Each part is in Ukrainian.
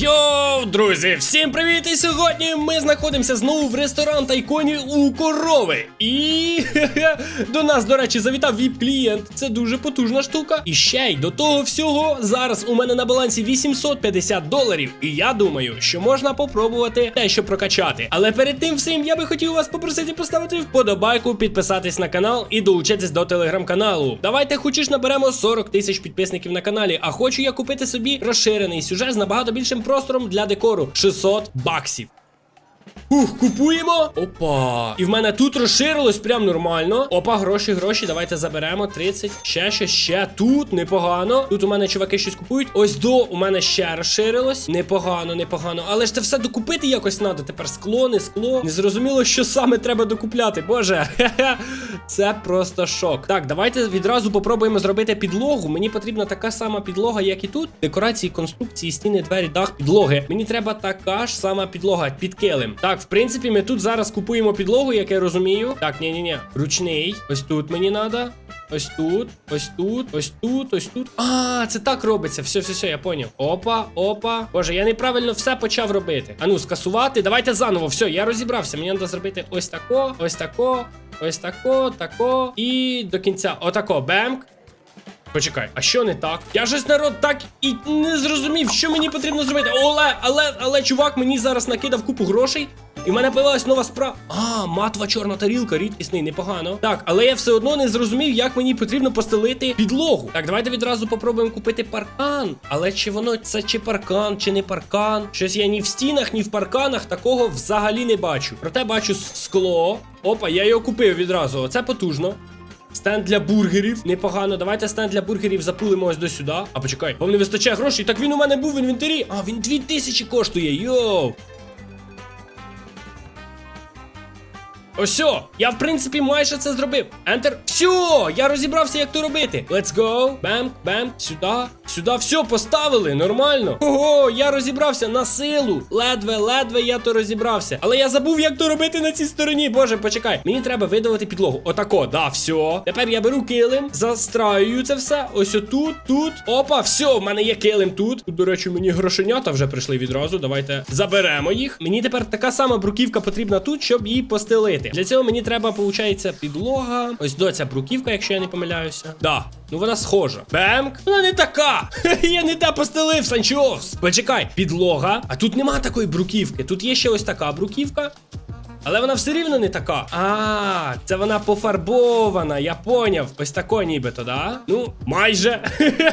Yo Йоу, друзі, всім привіт! І сьогодні ми знаходимося знову в ресторан Тайконі у корови. І до нас, до речі, завітав віп-клієнт. Це дуже потужна штука. І ще й до того всього, зараз у мене на балансі 850 доларів. І я думаю, що можна попробувати те, що прокачати. Але перед тим всім я би хотів вас попросити поставити вподобайку, підписатись на канал і долучитись до телеграм-каналу. Давайте хочеш наберемо 40 тисяч підписників на каналі. А хочу я купити собі розширений сюжет з набагато більшим простором для декору 600 баксів. Ух, купуємо. Опа. І в мене тут розширилось прям нормально. Опа, гроші, гроші. Давайте заберемо. 30. Ще щось, ще тут. Непогано. Тут у мене чуваки щось купують. Ось до у мене ще розширилось. Непогано, непогано. Але ж це все докупити якось треба. Тепер скло, не скло. Не зрозуміло, що саме треба докупляти. Боже. Це просто шок. Так, давайте відразу попробуємо зробити підлогу. Мені потрібна така сама підлога, як і тут. Декорації, конструкції, стіни, двері, дах, підлоги. Мені треба така ж сама підлога під килим. Так, в принципі, ми тут зараз купуємо підлогу, як я розумію. Так, ні, ні, ні. Ручний. Ось тут мені треба. Ось тут, ось тут, ось тут, ось тут. А, це так робиться. Все, все, все, я поняв. Опа, опа. Боже, я неправильно все почав робити. Ану, скасувати. Давайте заново. Все, я розібрався. Мені треба зробити ось тако, ось тако, ось тако, тако. І до кінця. Отако. Бемк. Почекай, а що не так? Я ж народ так і не зрозумів, що мені потрібно зробити. Але, але, але, чувак, мені зараз накидав купу грошей. І в мене появилась нова справа. А, матва чорна тарілка, рідкісний, непогано. Так, але я все одно не зрозумів, як мені потрібно постелити підлогу. Так, давайте відразу попробуємо купити паркан. Але чи воно це чи паркан, чи не паркан? Щось я ні в стінах, ні в парканах такого взагалі не бачу. Проте бачу скло. Опа, я його купив відразу. Оце потужно. Стенд для бургерів. Непогано. Давайте стенд для бургерів запулимо ось до сюди. А почекай, вам не вистачає грошей. Так він у мене був в інвентарі. А, він 2000 коштує. Йоу. Осьо, я в принципі майже це зробив. Enter. Все, я розібрався, як то робити. Let's go. Бем, бем, сюди, сюди. Все, поставили. Нормально. Ого, я розібрався на силу. Ледве, ледве я то розібрався. Але я забув, як то робити на цій стороні. Боже, почекай. Мені треба видавати підлогу. Отако, да, все. Тепер я беру килим, застраюю це все. Ось отут, тут. Опа, все, в мене є килим тут. Тут, до речі, мені грошенята вже прийшли відразу. Давайте заберемо їх. Мені тепер така сама бруківка потрібна тут, щоб її постелити. Для цього мені треба, виходить, підлога. Ось до ця бруківка, якщо я не помиляюся. Да. Ну вона схожа. Бемк. Вона не така. Я не те постелив, Санчос. Почекай, підлога. А тут нема такої бруківки. Тут є ще ось така бруківка. Але вона все рівно не така. А, це вона пофарбована, я поняв. Ось тако нібито, да? Ну, майже.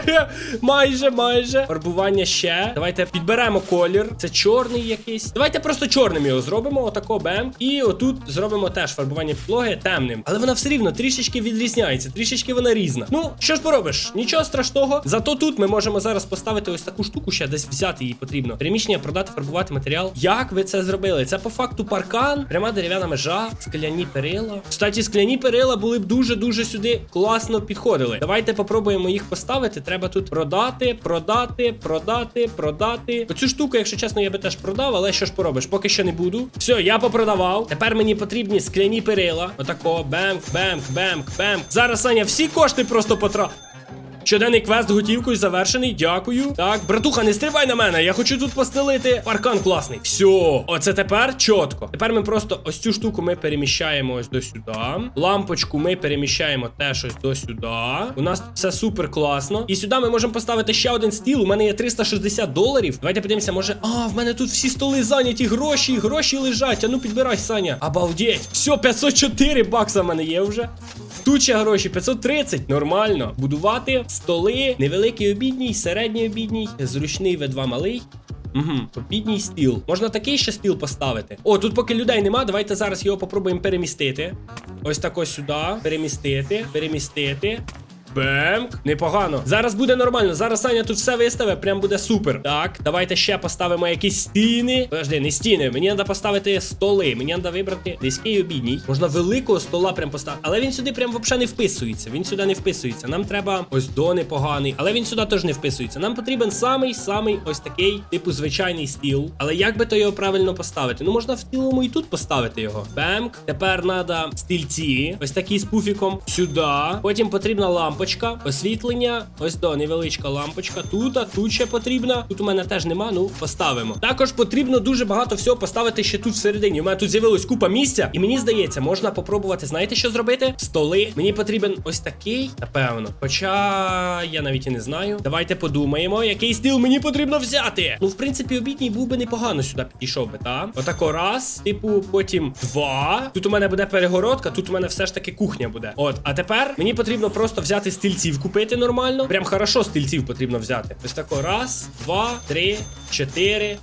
майже, майже. Фарбування ще. Давайте підберемо колір. Це чорний якийсь. Давайте просто чорним його зробимо. Отако бем. І отут зробимо теж фарбування підлоги темним. Але вона все рівно трішечки відрізняється, трішечки вона різна. Ну, що ж поробиш? Нічого страшного. Зато тут ми можемо зараз поставити ось таку штуку, ще десь взяти її потрібно. Приміщення продати, фарбувати матеріал. Як ви це зробили? Це по факту паркан, пряма дерев'яна межа, скляні перила. Кстати, скляні перила були б дуже-дуже сюди класно підходили. Давайте попробуємо їх поставити. Треба тут продати, продати, продати, продати. Оцю штуку, якщо чесно, я би теж продав, але що ж поробиш? Поки що не буду. Все, я попродавав. Тепер мені потрібні скляні перила. Отако, бемк, бемк, бемк, бемк. Зараз Саня всі кошти просто потра. Щоденний квест готівкою завершений. Дякую. Так, братуха, не стрибай на мене. Я хочу тут постелити. Паркан класний. Все, оце тепер чітко. Тепер ми просто ось цю штуку ми переміщаємо ось до сюди. Лампочку ми переміщаємо теж ось до сюди. У нас все супер класно. І сюди ми можемо поставити ще один стіл. У мене є 360 доларів. Давайте подивимося, може. А, в мене тут всі столи зайняті, гроші, гроші лежать. А ну підбирай, Саня. Обалдеть. Все, 504 бакса в мене є вже. Тут ще гроші 530, нормально. Будувати столи, невеликий обідній, середній обідній, зручний V2 малий. Угу, обідній стіл. Можна такий ще стіл поставити. О, тут поки людей нема, давайте зараз його попробуємо перемістити. Ось так ось сюди. Перемістити, перемістити. Бемк. Непогано. Зараз буде нормально. Зараз Саня тут все виставить, прям буде супер. Так, давайте ще поставимо якісь стіни. Подожди, не стіни. Мені треба поставити столи. Мені треба вибрати низький обідній. Можна великого стола прям поставити. Але він сюди прям взагалі не вписується. Він сюди не вписується. Нам треба ось до непоганий. Але він сюди теж не вписується. Нам потрібен самий самий ось такий, типу, звичайний стіл. Але як би то його правильно поставити? Ну можна в цілому і тут поставити його. Бемк. Тепер треба стільці. Ось такі з пуфіком. Сюди. Потім потрібна лампочка. Лампочка, освітлення. Ось до невеличка лампочка. Тут, а тут ще потрібна. Тут у мене теж нема. Ну, поставимо. Також потрібно дуже багато всього поставити ще тут всередині. У мене тут з'явилась купа місця, і мені здається, можна попробувати. Знаєте, що зробити? Столи. Мені потрібен ось такий, напевно. Хоча я навіть і не знаю. Давайте подумаємо, який стіл мені потрібно взяти. Ну, в принципі, обідній був би непогано сюди підійшов би, так? Отако раз, типу, потім два. Тут у мене буде перегородка, тут у мене все ж таки кухня буде. От, а тепер мені потрібно просто взяти стільців, купити нормально. Прям хорошо стільців потрібно взяти. Ось тако раз, два, три, чотири.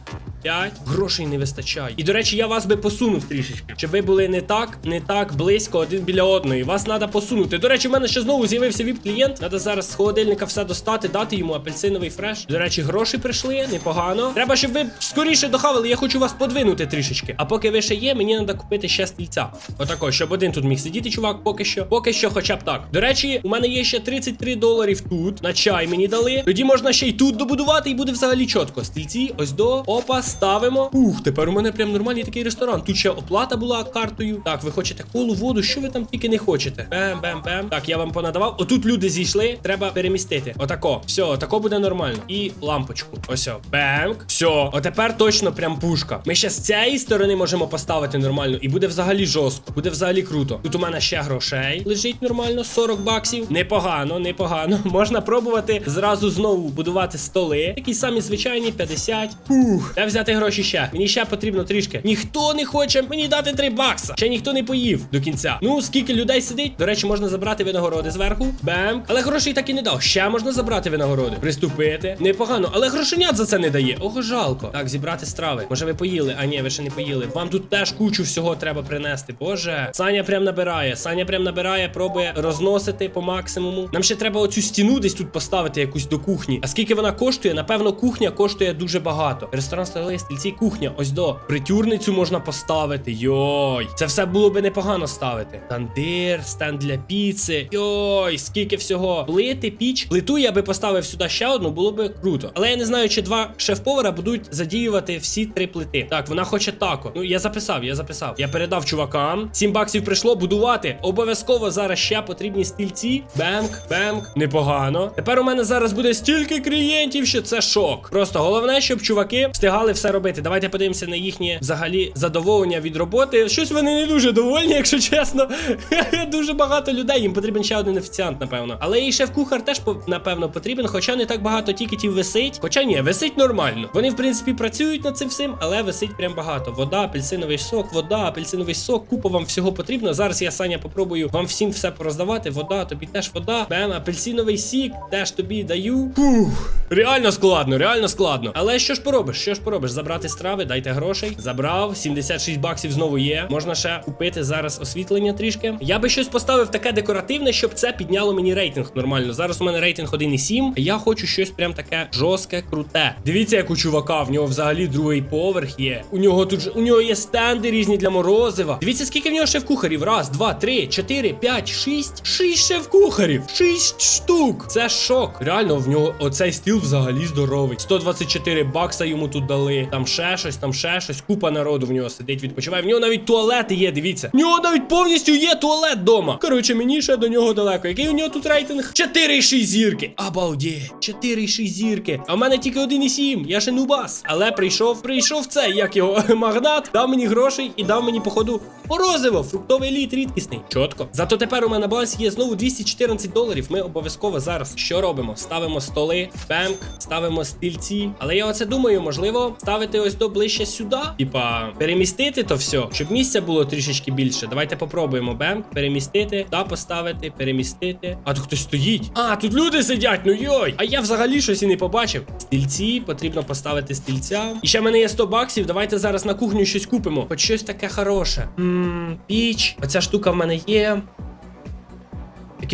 П'ять грошей не вистачає. І до речі, я вас би посунув трішечки, щоб ви були не так, не так близько один біля одної. Вас треба посунути. До речі, в мене ще знову з'явився віп-клієнт. Треба зараз з холодильника все достати, дати йому апельсиновий фреш. До речі, гроші прийшли, непогано. Треба, щоб ви скоріше дохавали. Я хочу вас подвинути трішечки. А поки ви ще є, мені треба купити ще стільця. Отако, щоб один тут міг сидіти, чувак, поки що. Поки що, хоча б так. До речі, у мене є ще 33 доларів тут. На чай мені дали. Тоді можна ще й тут добудувати, і буде взагалі чітко. Стільці, ось до. Опа, ставимо. Ух, тепер у мене прям нормальний такий ресторан. Тут ще оплата була картою. Так, ви хочете колу, воду, що ви там тільки не хочете? Бем, бем, бем. Так, я вам понадавав. Отут люди зійшли, треба перемістити. Отако. Все, отако буде нормально. І лампочку. Ось. Бемк. Все. Отепер точно прям пушка. Ми ще з цієї сторони можемо поставити нормально. І буде взагалі жорстко. Буде взагалі круто. Тут у мене ще грошей лежить нормально, 40 баксів. Непогано, непогано. Можна пробувати зразу знову будувати столи. Такі самі звичайні 50. Ух. Де взяти гроші ще? Мені ще потрібно трішки. Ніхто не хоче мені дати 3 бакса. Ще ніхто не поїв до кінця. Ну, скільки людей сидить. До речі, можна забрати винагороди зверху. Бем. Але грошей так і не дав. Ще можна забрати винагороди. Приступити. Непогано, але грошенят за це не дає. Ого, жалко. Так, зібрати страви. Може, ви поїли? А ні, ви ще не поїли. Вам тут теж кучу всього треба принести. Боже. Саня прям набирає. Саня прям набирає, пробує розносити по максимуму. Нам ще треба оцю стіну десь тут поставити якусь до кухні. А скільки вона коштує? Напевно, кухня коштує дуже багато. Ресторан столи, стільці, кухня. Ось до притюрницю можна поставити. Йой, це все було би непогано ставити. Тандир, стенд для піци. Йой, скільки всього. Плити, піч. Плиту я би поставив сюди ще одну, було би круто. Але я не знаю, чи два шеф-повара будуть задіювати всі три плити. Так, вона хоче тако. Ну, я записав, я записав. Я передав чувакам. 7 баксів прийшло будувати. Обов'язково зараз ще потрібні стільці. Бемк, бемк. Непогано. Тепер у мене зараз буде стільки клієнтів, що це шок. Просто головне, щоб чуваки встигали все робити. Давайте подивимося на їхнє взагалі задоволення від роботи. Щось вони не дуже довольні, якщо чесно. дуже багато людей. Їм потрібен ще один офіціант, напевно. Але і шеф-кухар теж напевно потрібен, хоча не так багато тікетів висить. Хоча ні, висить нормально. Вони, в принципі, працюють над цим всім, але висить прям багато. Вода, апельсиновий сок, вода, апельсиновий сок. Купа вам всього потрібно. Зараз я Саня попробую вам всім все пороздавати. Вода, тобі теж вода. Бем, апельсиновий сік, теж тобі даю. Фух, реально складно, реально складно. Але що ж поробиш? Що ж поробиш? Забрати страви, дайте грошей. Забрав. 76 баксів знову є. Можна ще купити зараз освітлення трішки. Я би щось поставив таке декоративне, щоб це підняло мені рейтинг нормально. Зараз у мене рейтинг 1,7. а Я хочу щось прям таке жорстке, круте. Дивіться, як у чувака, в нього взагалі другий поверх є. У нього тут же у нього є стенди різні для морозива. Дивіться, скільки в нього шеф-кухарів. Раз, два, три, чотири, п'ять, шість. Шість шеф-кухарів. Шість штук. Це шок. Реально, в нього оцей стіл взагалі здоровий. 124 бакса йому тут дали. Там ще щось, там ще щось. Купа народу в нього сидить, відпочиває. В нього навіть туалети є, дивіться. В нього навіть повністю є туалет вдома. Коротше, мені ще до нього далеко. Який у нього тут рейтинг? 4,6 зірки. Обалдеть. 4,6 зірки. А в мене тільки 1,7. Я ще нубас. Але прийшов, прийшов цей, як його магнат, дав мені грошей і дав мені, походу, морозиво. Фруктовий лід рідкісний. Чотко. Зато тепер у мене на балансі є знову 214 доларів. Ми обов'язково зараз що робимо? Ставимо столи, бемк, ставимо стільці. Але я оце думаю, можливо, ставити ось до ближче сюди. Типа, перемістити то все, щоб місця було трішечки більше. Давайте попробуємо бемк, перемістити, та поставити, перемістити. А тут хтось стоїть. А, тут люди сидять, ну йой. А я взагалі щось і не побачив. Стільці, потрібно поставити стільця. І ще в мене є 100 баксів. Давайте зараз на кухню щось купимо. Хоч щось таке хороше. Ммм, піч. Оця штука в мене є.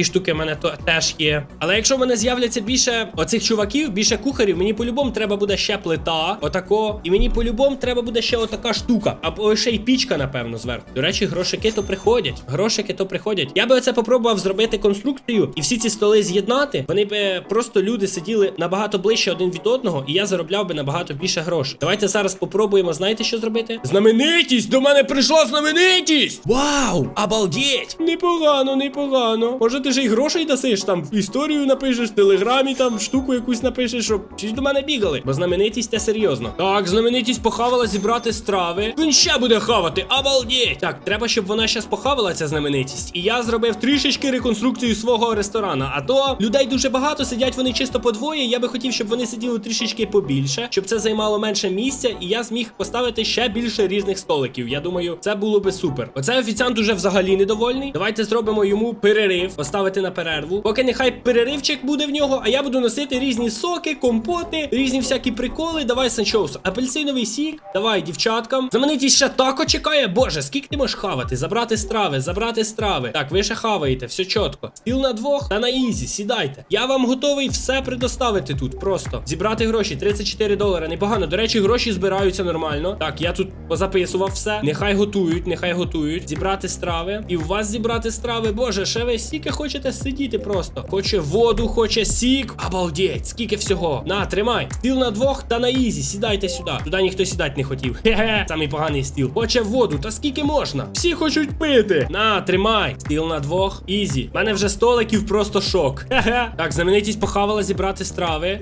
Такі штуки в мене то теж є. Але якщо в мене з'являться більше оцих чуваків, більше кухарів, мені по-любому треба буде ще плита, отако. І мені по-любому треба буде ще отака штука. Або ще й пічка, напевно, зверху. До речі, грошики то приходять. Грошики то приходять. Я би оце попробував зробити конструкцію і всі ці столи з'єднати. Вони би просто люди сиділи набагато ближче один від одного, і я заробляв би набагато більше грошей. Давайте зараз попробуємо, знаєте, що зробити? Знаменитість! До мене прийшла знаменитість! Вау! Обалдеть! Непогано, непогано. Можете ти вже й грошей дасиш, там історію напишеш, в телеграмі там штуку якусь напишеш, щоб всі до мене бігали. Бо знаменитість те серйозно. Так, знаменитість похавала зібрати страви. Він ще буде хавати, обалдеть! Так, треба, щоб вона щас похавала ця знаменитість. І я зробив трішечки реконструкцію свого ресторана. А то людей дуже багато, сидять вони чисто по двоє. Я би хотів, щоб вони сиділи трішечки побільше, щоб це займало менше місця, і я зміг поставити ще більше різних столиків. Я думаю, це було би супер. Оцей офіціант уже взагалі недовольний. Давайте зробимо йому перерив, поставити на перерву. Поки нехай переривчик буде в нього, а я буду носити різні соки, компоти, різні всякі приколи. Давай санчоус. Апельсиновий сік. Давай, дівчаткам. Знаменитість ще тако чекає. Боже, скільки ти можеш хавати? Забрати страви, забрати страви. Так, ви ще хаваєте, все чітко. Стіл на двох та на ізі, сідайте. Я вам готовий все предоставити тут. Просто зібрати гроші 34 долари. Непогано. До речі, гроші збираються нормально. Так, я тут позаписував все. Нехай готують, нехай готують. Зібрати страви. І у вас зібрати страви. Боже, ще ви стільки хочете сидіти просто. Хоче воду, хоче сік. Обалдеть, скільки всього. На, тримай. Стіл на двох та на ізі. Сідайте сюди. Туди ніхто сідати не хотів. Хе-хе, самий поганий стіл. Хоче воду, та скільки можна? Всі хочуть пити. На, тримай. Стіл на двох. Ізі. У мене вже столиків просто шок. Хе-хе. Так, знаменитість похавала зібрати страви.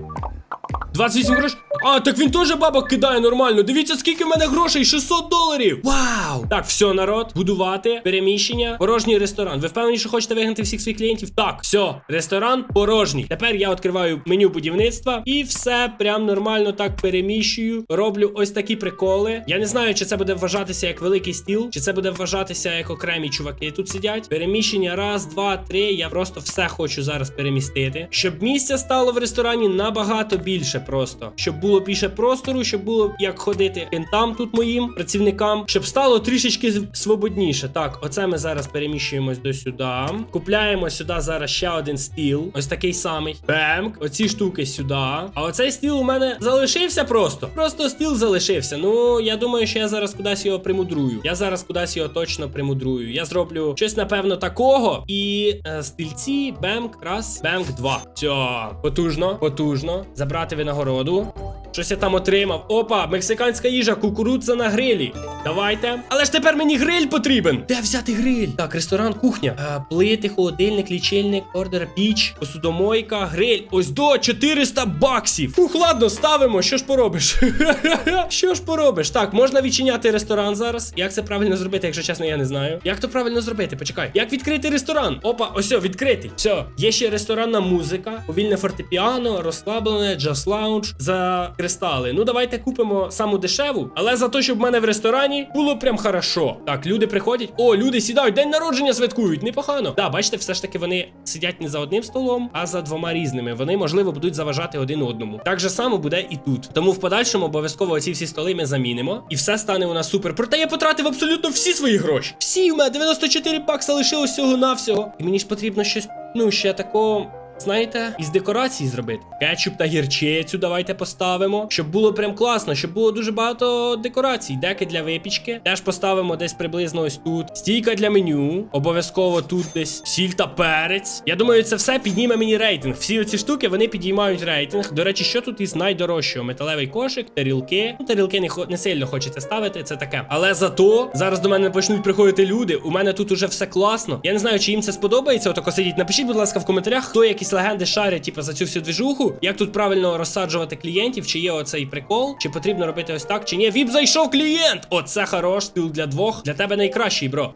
28 грошей. А, так він теж бабок кидає нормально. Дивіться, скільки в мене грошей. 600 доларів. Вау! Так, все, народ, будувати, переміщення, порожній ресторан. Ви впевнені, що хочете вигнати всіх своїх клієнтів? Так, все, ресторан порожній. Тепер я відкриваю меню будівництва і все прям нормально так переміщую. Роблю ось такі приколи. Я не знаю, чи це буде вважатися як великий стіл, чи це буде вважатися як окремі чуваки тут сидять. Переміщення раз, два, три. Я просто все хочу зараз перемістити. Щоб місця стало в ресторані набагато більше просто. Щоб було більше простору, щоб було як ходити кентам тут моїм працівникам, щоб стало трішечки свободніше. Так, оце ми зараз переміщуємось до сюди. Купляємо сюди зараз ще один стіл. Ось такий самий. Бемк. Оці штуки сюди. А оцей стіл у мене залишився просто. Просто стіл залишився. Ну, я думаю, що я зараз кудись його примудрую. Я зараз кудись його точно примудрую. Я зроблю щось, напевно, такого. І е, стільці, бемк, раз, бемк, два. Все, потужно, потужно. Забрати винагороду. Щось я там отримав. Опа, мексиканська їжа, кукурудза на грилі. Давайте. Але ж тепер мені гриль потрібен. Де взяти гриль? Так, ресторан, кухня. Е, плити, холодильник, лічильник, ордер, піч, посудомойка, гриль. Ось до 400 баксів. Фух, ладно, ставимо. Що ж поробиш? Що ж поробиш? Так, можна відчиняти ресторан зараз. Як це правильно зробити, якщо чесно, я не знаю. Як то правильно зробити? Почекай. Як відкрити ресторан? Опа, ось, відкритий. Все, є ще ресторанна музика, повільне фортепіано, розслаблене, джаз лаунж за кристали. Ну, давайте купимо саму дешеву, але за те, щоб в мене в ресторані було прям хорошо. Так, люди приходять. О, люди сідають, день народження святкують. Непогано. Да, бачите, все ж таки вони сидять не за одним столом, а за двома різними. Вони, можливо, будуть заважати один одному. Так же само буде і тут. Тому в подальшому обов'язково ці всі столи ми замінимо, і все стане у нас супер. Проте я потратив абсолютно всі свої гроші. Всі у мене 94 бакса лишилось всього навсього. І мені ж потрібно щось, ну, ще такого. Знаєте, із декорації зробити. Кетчуп та гірчицю давайте поставимо. Щоб було прям класно, щоб було дуже багато декорацій. Деки для випічки. Теж поставимо десь приблизно ось тут. Стійка для меню. Обов'язково тут десь сіль та перець. Я думаю, це все підніме мені рейтинг. Всі оці штуки вони підіймають рейтинг. До речі, що тут із найдорожчого? Металевий кошик, тарілки. Ну, тарілки не, не сильно хочеться ставити, це таке. Але зато зараз до мене почнуть приходити люди. У мене тут уже все класно. Я не знаю, чи їм це сподобається. Отако сидіть. Напишіть, будь ласка, в коментарях, хто якісь легенди шарять, типу, за цю всю движуху. Як тут правильно розсаджувати клієнтів, чи є оцей прикол, чи потрібно робити ось так, чи ні. Віп зайшов клієнт! Оце хорош, стіл для двох. Для тебе найкращий, бро.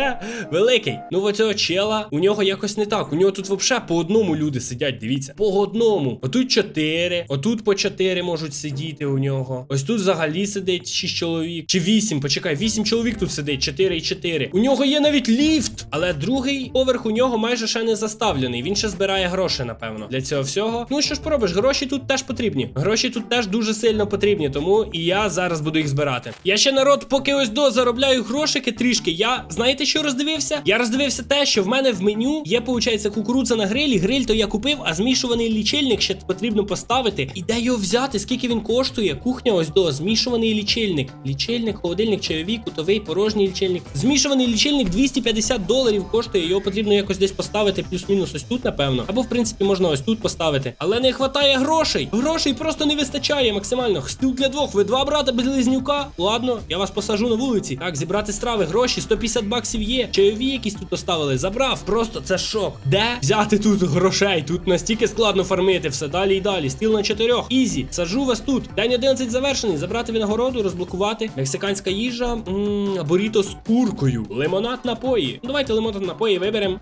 Великий. Ну, в оцього чела, у нього якось не так. У нього тут взагалі по одному люди сидять, дивіться. По одному. Отут чотири, отут по чотири можуть сидіти у нього. Ось тут взагалі сидить шість чоловік. Чи вісім, почекай, вісім чоловік тут сидить, чотири і чотири. У нього є навіть ліфт, але другий поверх у нього майже ще не заставлений. Він ще збирає гроші, напевно, для цього всього. Ну що ж поробиш, гроші тут теж потрібні. Гроші тут теж дуже сильно потрібні, тому і я зараз буду їх збирати. Я ще народ, поки ось до заробляю грошики трішки. Я знаєте, що роздивився? Я роздивився те, що в мене в меню є, виходить, кукурудза на грилі. Гриль то я купив, а змішуваний лічильник ще потрібно поставити. І де його взяти? Скільки він коштує? Кухня ось до змішуваний лічильник. Лічильник, холодильник, чайовий, кутовий, порожній лічильник. Змішуваний лічильник 250 доларів коштує. Його потрібно якось десь поставити, плюс-мінус ось тут, напевно. Або в принципі, можна ось тут поставити. Але не вистачає грошей. Грошей просто не вистачає максимально. Стіл для двох. Ви два брата близнюка. Ладно, я вас посажу на вулиці. Так, зібрати страви, гроші, 150 баксів є. Чайові якісь тут оставили. Забрав. Просто це шок. Де взяти тут грошей? Тут настільки складно фармити все далі і далі. Стіл на чотирьох. Ізі. Сажу вас тут. День 11 завершений. Забрати винагороду, розблокувати. Мексиканська їжа. Ммм, буріто з куркою. Лимонад напої. Ну, давайте лимонад напої виберемо.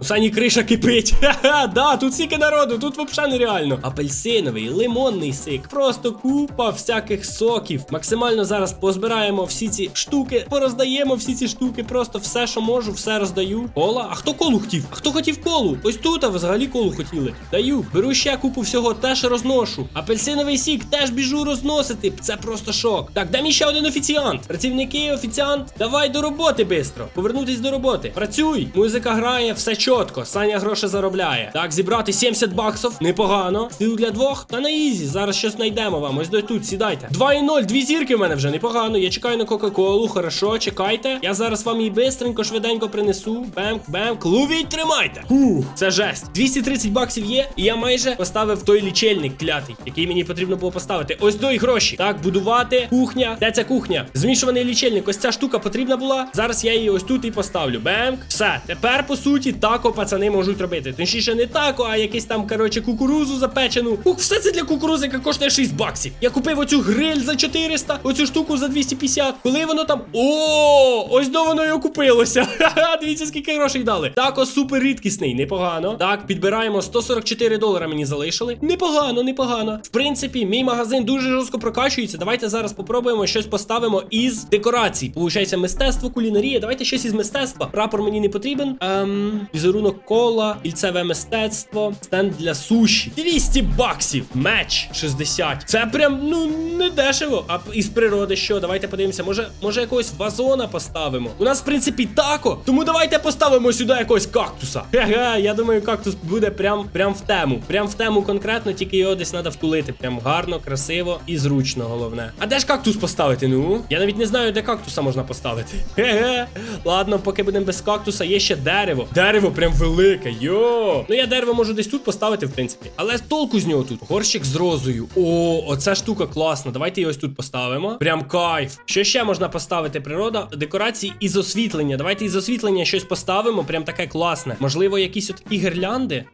У Сані криша кипить. Ха-ха, да, тут стільки народу, тут взагалі нереально. Апельсиновий, лимонний сик, просто купа всяких соків. Максимально зараз позбираємо всі ці штуки, пороздаємо всі ці штуки, просто все, що можу, все роздаю. Кола? А хто колу хотів? А хто хотів колу? Ось тут, а взагалі колу хотіли. Даю, беру ще купу всього, теж розношу. Апельсиновий сік теж біжу розносити. Це просто шок. Так, де мій ще один офіціант? Працівники, офіціант, давай до роботи бистро. Повернутись до роботи. Працюй. Музика грає, все чітко. Саня гроші заробляє. Так, зібрати 70 баксів. Непогано. Стіл для двох. Та на ізі. Зараз щось знайдемо вам. Ось до тут, сідайте. 2,0, дві зірки в мене вже непогано. Я чекаю на Кока-Колу. Хорошо, чекайте. Я зараз вам її бистренько, швиденько принесу. Бем, бем. Ловіть, тримайте. Фух, це жесть. 230 баксів є, і я майже поставив той лічильник клятий, який мені потрібно було поставити. Ось до і гроші. Так, будувати. Кухня. Де ця кухня? Змішуваний лічильник. Ось ця штука потрібна була. Зараз я її ось тут і поставлю. Бем. Все. Тепер, по суті, тако пацани можуть робити. Точніше, не тако, а якийсь там, коротше, кукурузу запечену. Ух, все це для кукурузи, яка коштує 6 баксів. Я купив оцю гриль за 400, оцю штуку за 250. Коли воно там. О, ось до воно і окупилося. Ха-ха, дивіться, скільки грошей дали. Тако супер рідкісний, непогано. Так, підбираємо 144 долара мені залишили. Непогано, непогано. В принципі, мій магазин дуже жорстко прокачується. Давайте зараз попробуємо щось поставимо із декорацій. Получається, мистецтво, кулінарія. Давайте щось із мистецтва. Прапор мені не потрібен. Ем, візерунок кола, ільцеве мистецтво, стенд для суші. 200 баксів. Меч 60. Це прям ну не дешево. А із природи що? Давайте подивимося. Може, може якогось вазона поставимо. У нас, в принципі, тако. Тому давайте поставимо сюди якогось кактуса. Хе-хе, я думаю, кактус буде прям, прям в тему. Прям в тему конкретно, тільки його десь треба втулити. Прям гарно, красиво і зручно, головне. А де ж кактус поставити? Ну? Я навіть не знаю, де кактуса можна поставити. Хе-хе. Ладно, поки будемо без кактуса, є ще дерево. Дерево прям велике. Йо. Ну я дерево можу десь тут поставити, в принципі. Але толку з нього тут. Горщик з розою. О, оця штука класна. Давайте її ось тут поставимо. Прям кайф. Що ще можна поставити? Природа, декорації із освітлення. Давайте із освітлення щось поставимо. Прям таке класне. Можливо, якісь отакі гірлянди.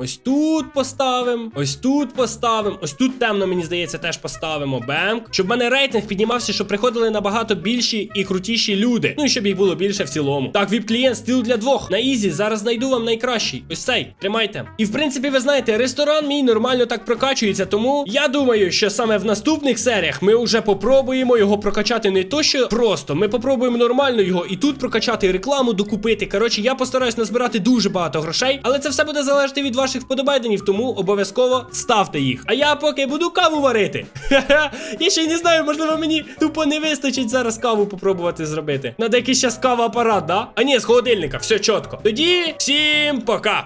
Ось тут поставимо, ось тут поставимо, ось тут темно, мені здається, теж поставимо бемк. Щоб в мене рейтинг піднімався, щоб приходили набагато більші і крутіші люди. Ну і щоб їх було більше в цілому. Так, віп-клієнт, стіл для двох. На ізі. Зараз знайду вам найкращий. Ось цей. Тримайте. І в принципі, ви знаєте, ресторан мій нормально так прокачується. Тому я думаю, що саме в наступних серіях ми вже попробуємо його прокачати не то, що просто. Ми попробуємо нормально його і тут прокачати рекламу, докупити. Коротше, я постараюсь назбирати дуже багато грошей, але це все буде залежати від ваших вподобайденів, тому обов'язково ставте їх. А я поки буду каву варити. Я ще не знаю, можливо, мені тупо не вистачить зараз каву попробувати зробити. Надо якийсь час кава апарат, да? А ні, з холодильника, все чітко. Тоді всім пока.